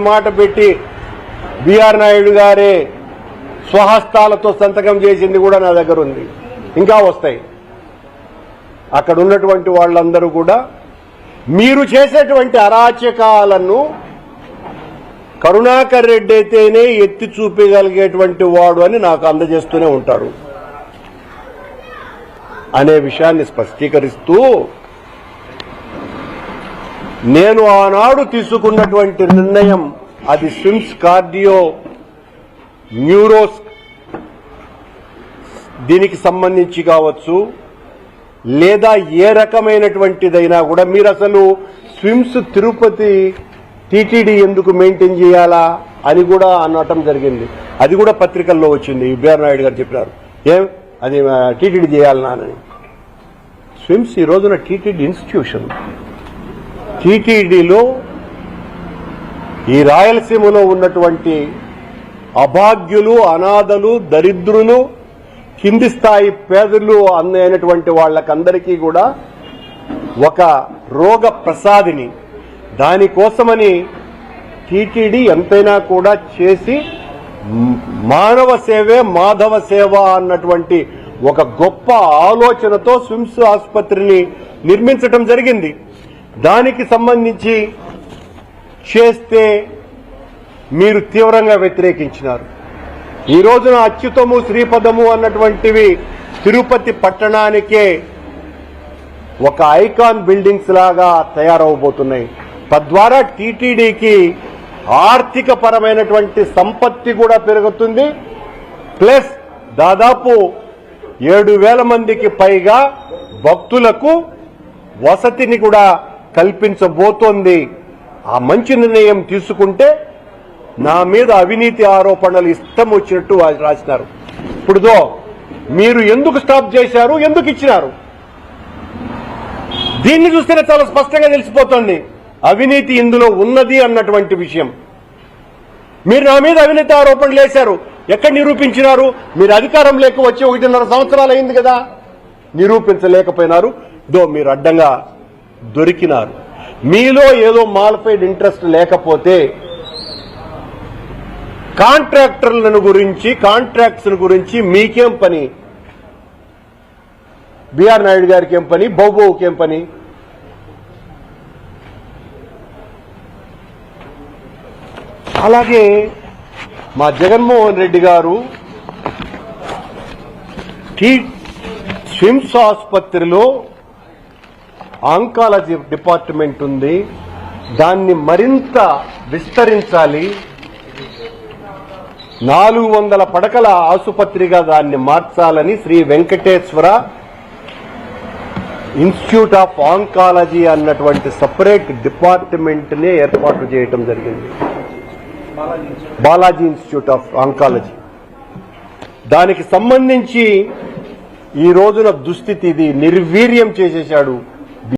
మాట పెట్టి బిఆర్ నాయుడు గారే స్వహస్తాలతో సంతకం చేసింది కూడా నా దగ్గర ఉంది. ఇంకా వస్తాయి. అక్కడ ఉన్నటువంటి వాళ్ళందరూ కూడా మీరు చేసేటువంటి అరాచకాలను కరుణాకర్ రెడ్డి అయితేనే ఎత్తి చూపగలిగేటువంటి వాడు అని నాకు అందజేస్తూనే ఉంటారు. అనే విషయాన్ని స్పష్టీకరిస్తూ నేను ఆనాడు తీసుకున్నటువంటి నిర్ణయం అది స్విమ్స్ కార్డియో న్యూరోస్ దీనికి సంబంధించి కావచ్చు లేదా ఏ రకమైనటువంటిదైనా కూడా మీరు అసలు స్విమ్స్ తిరుపతి టీటీడీ ఎందుకు మెయింటైన్ చేయాలా అని కూడా అనటం జరిగింది. అది కూడా పత్రికల్లో వచ్చింది. బిఆర్ నాయుడు గారు చెప్పినారు. ఏం? అది టీటీడీ చేయాలనా అని. స్విమ్స్ ఈ రోజున టీటీడీ ఇన్స్టిట్యూషన్. టీటీడీలో ఈ రాయలసీమలో ఉన్నటువంటి అభాగ్యులు అనాథలు దరిద్రులు కింది స్థాయి పేదలు అందైనటువంటి వాళ్ళకందరికీ కూడా ఒక రోగ ప్రసాదిని. దానికోసమని టీటీడీ ఎంతైనా కూడా చేసి మానవ సేవే మాధవ సేవ అన్నటువంటి ఒక గొప్ప ఆలోచనతో స్విమ్స్ ఆసుపత్రిని నిర్మించటం జరిగింది. దానికి సంబంధించి చేస్తే మీరు తీవ్రంగా వ్యతిరేకించినారు. ఈ రోజున అచ్యుతము శ్రీపదము అన్నటువంటివి తిరుపతి పట్టణానికే ఒక ఐకాన్ బిల్డింగ్స్ లాగా తయారవబోతున్నాయి. తద్వారా టీటీడీకి ఆర్థిక పరమైనటువంటి సంపత్తి కూడా పెరుగుతుంది. ప్లస్ దాదాపు ఏడు వేల మందికి పైగా భక్తులకు వసతిని కూడా కల్పించబోతోంది. ఆ మంచి నిర్ణయం తీసుకుంటే నా మీద అవినీతి ఆరోపణలు ఇష్టం వచ్చినట్టు రాసినారు. ఇప్పుడుదో మీరు ఎందుకు స్టాప్ చేశారు? ఎందుకు ఇచ్చినారు? దీన్ని చూస్తేనే చాలా స్పష్టంగా తెలిసిపోతుంది. అవినీతి ఇందులో ఉన్నది అన్నటువంటి విషయం. మీరు నా మీద అవినీతి ఆరోపణలు వేశారు ఎక్కడ నిరూపించినారు? మీరు అధికారం లేక వచ్చి ఒకటిన్నర సంవత్సరాలు అయింది కదా. నిరూపించలేకపోయినారు. దో మీరు అడ్డంగా దొరికినారు. మీలో ఏదో మాల్ఫైడ్ ఇంట్రెస్ట్ లేకపోతే కాంట్రాక్టర్లను గురించి కాంట్రాక్ట్స్ గురించి మీకేం పని? బిఆర్ నాయుడు గారికి ఏం పని? బౌబోకి ఏం పని? అలాగే మా జగన్మోహన్ రెడ్డి గారు టీ స్విమ్స్ ఆసుపత్రిలో ఆంకాలజీ డిపార్ట్మెంట్ ఉంది. దాన్ని మరింత విస్తరించాలి. నాలుగు వందల పడకల ఆసుపత్రిగా దాన్ని మార్చాలని Sri Venkateswara institute of oncology అన్నటువంటి సపరేట్ డిపార్ట్మెంట్నే ఏర్పాటు చేయటం జరిగింది. Balaji institute of oncology. దానికి సంబంధించి ఈ రోజున దుస్థితి ఇది నిర్వీర్యం చేసేశాడు.